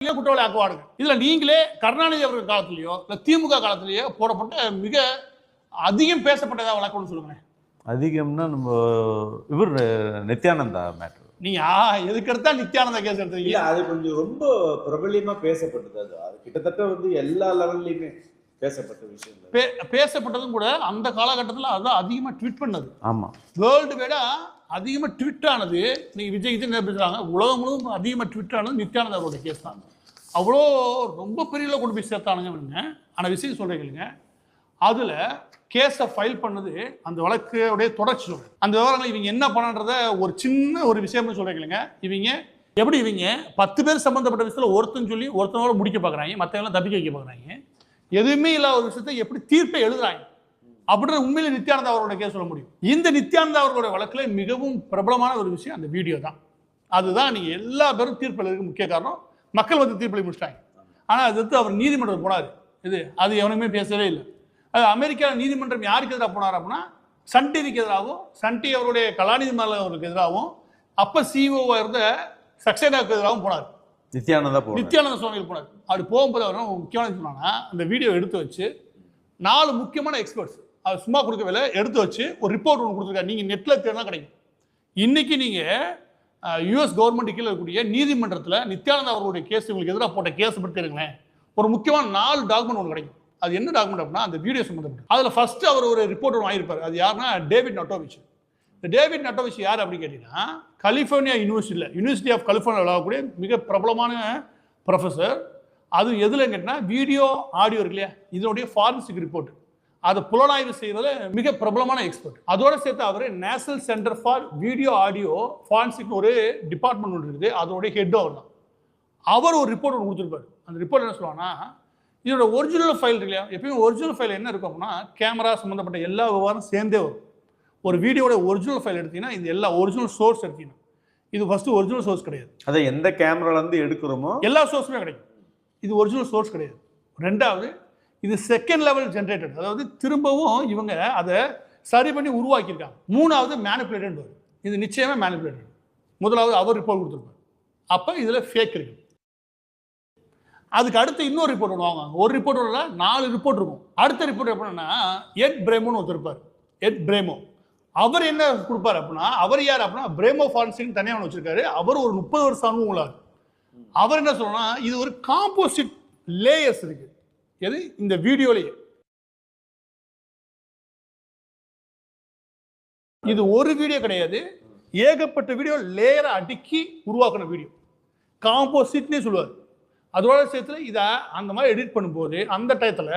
நீங்களே குற்றவாளி ஆக்குவாடுங்க இதுல நீங்களே கருணாநிதி அவர்கள் காலத்திலயோ இல்ல திமுக காலத்திலயோ போடப்பட்ட மிக அதிகம் பேசப்பட்டதா வழக்கம்னு சொல்லுங்க அதிகம்னா நம்ம இவர் நித்யானந்தா மேட்ரு நீங்க ஆ, எதுக்கு எடுத்தா நித்யானந்தா கேஸ் இல்ல எடுத்தீங்க அது கொஞ்சம் ரொம்ப பிரபல்யமா பேசப்பட்டது அது. அது கிட்டத்தட்ட வந்து எல்லா லெவல்லயுமே பேசப்பட்ட விஷயம் பே- பேசப்பட்டதும் கூட அந்த காலகட்டத்தில் அதான் அதிகமா ட்வீட் பண்ணது. ஆமா. வேர்ல்டு விட அதிகமாக ட்விட் ஆனது நீங்க விஜய் விஜய் பேசுகிறாங்க பேசுறாங்க? உலகம் முழுவதும் அதிகமாக ட்விட் ஆனது நித்யானந்தா அவரோட கேஸ் தான். அவ்வளோ ரொம்ப பெரிய கொண்டு போய் சேர்த்தானுங்க ஆனால் விஷயம் சொல்கிறீங்க அதில் கேஸை ஃபைல் பண்ணது அந்த வழக்குடைய தொடர்ச்சி அந்த விவரங்கள் இவங்க என்ன பண்ணன்றத ஒரு சின்ன ஒரு விஷயம்னு சொல்கிறீங்க இவங்க எப்படி இவங்க பத்து பேர் சம்மந்தப்பட்ட விஷயத்தில் ஒருத்தன் சொல்லி ஒருத்தனோட முடிக்க பார்க்குறாங்க மற்றவங்களாம் தப்பிக்க வைக்க பார்க்குறாங்க எதுவுமே இல்லாத ஒரு விஷயத்தை எப்படி தீர்ப்பை எழுதுறாங்க? அப்படின்னு உண்மையில நித்யானந்தா அவரோட கேஸ் சொல்ல முடியும். இந்த நித்யானந்தா அவர்களுடைய வழக்குல மிகவும் பிரபலமான ஒரு விஷயம் அந்த வீடியோ தான். அதுதான் நீங்க எல்லா பேரும் தீர்ப்பு எழுதுறதுக்கு முக்கிய காரணம். மக்கள் வந்து தீர்ப்பு எழுதி முடிச்சிட்டாங்க. ஆனா அது எடுத்து அவர் நீதிமன்றம் போனாரு. இது அது எவனுமே பேசவே இல்லை. அது அமெரிக்கா நீதிமன்றம் யாருக்கு எதிராக போனார் அப்படின்னா சன் டிவிக்கு எதிராகவும் சன் டிவி அவருடைய கலாநிதி அவருக்கு எதிராகவும் அப்ப சிஓ இருந்த சக்சேனாவுக்கு எதிராகவும் போனார். நித்யானந்தா நித்யானந்த சுவாமிகள் போனார். அப்படி போகும்போது அவர் முக்கியமான சொன்னாங்கன்னா அந்த வீடியோ எடுத்து வச்சு நாலு முக்கியமான எக்ஸ்பர்ட்ஸ் அது சும்மா கொடுக்கவில்லை. எடுத்து வச்சு ஒரு ரிப்போர்ட் ஒன்று கொடுத்துருக்காரு. நீங்கள் நெட்டில் தேடினா கிடைக்கும். இன்னைக்கு நீங்கள் யூஎஸ் கவர்மெண்ட் கீழே இருக்கக்கூடிய நீதிமன்றத்தில் நித்யானந்தா அவர்களுடைய கேஸ் உங்களுக்கு எதிராக போட்ட கேஸ் பற்றி இருங்களேன் ஒரு முக்கியமான நாலு டாக்குமெண்ட் ஒன்று கிடைக்கும். அது என்ன டாக்குமெண்ட் அப்படின்னா அந்த வீடியோ சம்மந்தப்பட்ட அதில் ஃபர்ஸ்ட் அவர் ஒரு ரிப்போர்ட் ஒன்று வாங்கியிருப்பார். அது யாருன்னா டேவிட் நட்டோவிச். இந்த டேவிட் நட்டோவிச் யார் அப்படின்னு கேட்டிங்கன்னா கலிஃபோர்னியா யூனிவர்சிட்டியில் யூனிவர்சிட்டி ஆஃப் கலிஃபோர்னியா விளையாடக்கூடிய மிக பிரபலமான ப்ரொஃபஸர் அது எதில் கேட்டிங்கன்னா வீடியோ ஆடியோ இருக்கு இல்லையா? இதனுடைய ஃபாரன்சிக் ரிப்போர்ட் அதை புலனாய்வு செய்யறதுல மிக பிரபலமான எக்ஸ்பர்ட் அதோட சேர்த்து அவர் national centre for video audio forensic ஒரு டிபார்ட்மெண்ட் ஒன்று இருக்குது. அதோடைய ஹெட் அவர் தான். அவர் ஒரு ரிப்போர்ட் ஒன்று கொடுத்துருப்பாரு. அந்த ரிப்போர்ட் என்ன சொல்லுவாங்கன்னா இதோட ஒரிஜினல் ஃபைல் இல்லையா? எப்பயும் ஒரிஜினல் ஃபைல் என்ன இருக்கும் அப்படின்னா கேமரா சம்மந்தப்பட்ட எல்லா விவகாரம் சேர்ந்தே வரும். ஒரு வீடியோட ஒரிஜினல் ஃபைல் எடுத்தீங்கன்னா இது எல்லா ஒரிஜினல் சோர்ஸ் எடுத்தீங்கன்னா இது ஃபர்ஸ்ட் ஒரிஜினல் சோர்ஸ் கிடையாது. அதை எந்த கேமரால இருந்து எடுக்கிறோமோ எல்லா சோர்ஸுமே கிடைக்கும். இது ஒரிஜினல் சோர்ஸ் கிடையாது. ரெண்டாவது இது செகண்ட் லெவல் ஜென்ரேட்டட் அதாவது திரும்பவும் இவங்க அதை சரி பண்ணி உருவாக்கியிருக்காங்க. மூணாவது மேனிப்புலேட்டட் வரும் இது நிச்சயமாக மேனிப்புலேட்டட் முதலாவது அவர் ரிப்போர்ட் கொடுத்துருப்பார். அப்போ இதில் ஃபேக் இருக்கு. அதுக்கு அடுத்து இன்னொரு ரிப்போர்ட் ஒன்று வாங்குவாங்க. ஒரு ரிப்போர்ட் இல்லை நாலு ரிப்போர்ட் இருக்கும். அடுத்த ரிப்போர்ட் எப்படின்னா எட் பிரேமோன்னு ஒருத்தருப்பார் எட் பிரேமோ அவர் என்ன கொடுப்பார் அப்படின்னா அவர் யார் அப்படின்னா பிரேமோ ஃபாரன்சிக் தனியாக ஒன்று வச்சிருக்காரு. அவர் ஒரு முப்பது வருஷம் அனுபவம் உள்ளார். அவர் என்ன சொல்லணும்னா இது ஒரு காம்போசிட் லேயர்ஸ் இருக்குது எது? இந்த வீடியோலயே. இது ஒரு வீடியோ கிடையாது. ஏகப்பட்ட வீடியோ லேயரை அடுக்கி உருவாக்கின வீடியோ. காம்போசிட்னே சொல்லுவார். அதோட சேர்த்துல இதை அந்த மாதிரி எடிட் பண்ணும்போது அந்த டயத்தில்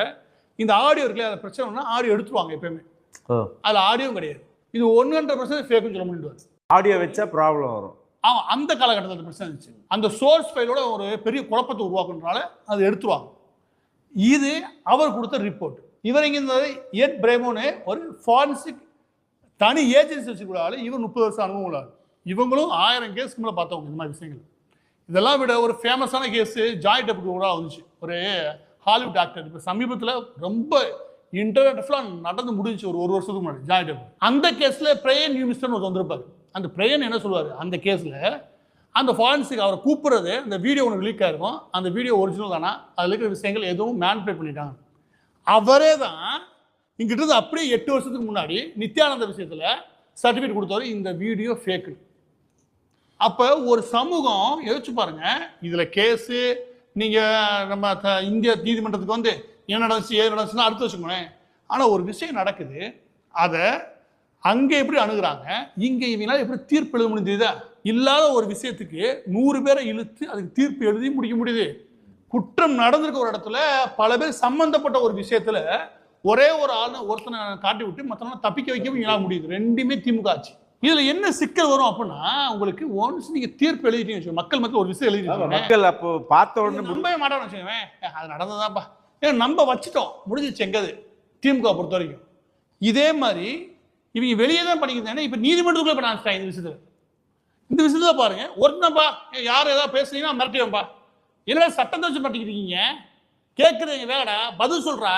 இந்த ஆடியோ இருக்குல்ல அதை பிரச்சனைனா ஆடியோ எடுத்துருவாங்க எப்பயுமே. அதில் ஆடியோவும் கிடையாது. இது ஒன் ஹண்ட்ரட் பர்சன்ட் ஃபேக்குன்னு சொல்ல முடியாது. ஆடியோ வச்சா ப்ராப்ளம் வரும். ஆமாம் அந்த காலகட்டத்தில் பிரச்சனை இருந்துச்சு. அந்த சோர்ஸ் ஃபைலோட ஒரு பெரிய குழப்பத்தை உருவாக்குறதுனால அது எடுத்துருவாங்க. இது அவர் கொடுத்த ரிப்போர்ட் இவர் இங்க இருந்தது எட் பிரேமோனு ஒரு ஃபாரன்சிக் தனி ஏஜென்சி வச்சுக்கூடாது இவர் முப்பது வருஷம் அனுபவம் உள்ளார். இவங்களும் ஆயிரம் கேஸ் மேலே பார்த்தவங்க இந்த மாதிரி விஷயங்கள். இதெல்லாம் விட ஒரு ஃபேமஸான கேஸ் ஜாய் டெப்புக்கு கூட வந்துச்சு. ஒரு ஹாலிவுட் டாக்டர் இப்போ சமீபத்தில் ரொம்ப இன்டர்நெட்லாம் நடந்து முடிஞ்சுச்சு ஒரு ஒரு வருஷத்துக்கு முன்னாடி ஜாய் டெப் அந்த கேஸில் பிரேயன் நியூமிஸ்டர்னு ஒரு வந்திருப்பார். அந்த பிரேயன் என்ன சொல்லுவார்? அந்த கேஸில் அந்த ஃபாரன்சிக் அவரை கூப்பிட்றது அந்த வீடியோ ஒன்று லீக் ஆகிருக்கும் அந்த வீடியோ ஒரிஜினல் தானா? அதில் இருக்கிற விஷயங்கள் எதுவும் மேனிபுலேட் பண்ணிட்டாங்க. அவரே தான் இங்கிட்ட இருந்து அப்படியே எட்டு வருஷத்துக்கு முன்னாடி நித்யானந்த விஷயத்தில் சர்டிஃபிகேட் கொடுத்தவர் இந்த வீடியோ ஃபேக்கு அப்போ ஒரு சமூகம் யோசிச்சு பாருங்க இதில் கேஸு நீங்கள் நம்ம த- இந்திய நீதிமன்றத்துக்கு வந்து என்ன நடந்துச்சு ஏது நடந்துச்சுன்னா அடுத்து வச்சுக்கோங்களேன். ஆனால் ஒரு விஷயம் நடக்குது அதை அங்கே எப்படி அணுகிறாங்க இங்கே இவங்களால் எப்படி தீர்ப்பு எழுத முடியுதா இல்லாத ஒரு விஷயத்துக்கு நூறு பேரை இழுத்து அதுக்கு தீர்ப்பு எழுதி முடிக்க முடியுது. குற்றம் நடந்திருக்க ஒரு இடத்துல பல பேர் சம்பந்தப்பட்ட ஒரு விஷயத்துல ஒரே ஒரு ஆள் ஒருத்தனை காட்டி விட்டு மற்றவங்க தப்பிக்க வைக்கவும் இங்களால முடியுது. ரெண்டுமே திமுக ஆச்சு இதுல என்ன சிக்கல் வரும் அப்படின்னா உங்களுக்கு ஒன்ஸ் நீங்க தீர்ப்பு எழுதிட்டீங்க. மக்கள் மக்கள் ஒரு விஷயம் எழுதிட்டீங்க மக்கள் அப்போ பார்த்த உடனே நம்பவே மாட்டோம்னு வச்சுக்கோவேன் அது நடந்ததாப்பா. ஏன்னா நம்ப வச்சுட்டோம். முடிஞ்சிச்சு எங்கது? திமுக பொறுத்த வரைக்கும். இதே மாதிரி இவங்க வெளியே தான் பண்ணிக்கிறாங்க இப்போ நீதிமன்றத்துக்குள்ள பண்ண ஆரம்பிச்சிட்டாங்க இந்த விஷயத்துல. இந்த விஷயத்துல பாருங்க. ஒருத்தன்பா யார் ஏதாவது பேசுனீங்கன்னா மிரட்டிவன்பா என்னடா சட்டம் வச்சு மாட்டிக்கிறீங்க கேட்குறீங்க வேடா பதில் சொல்கிறா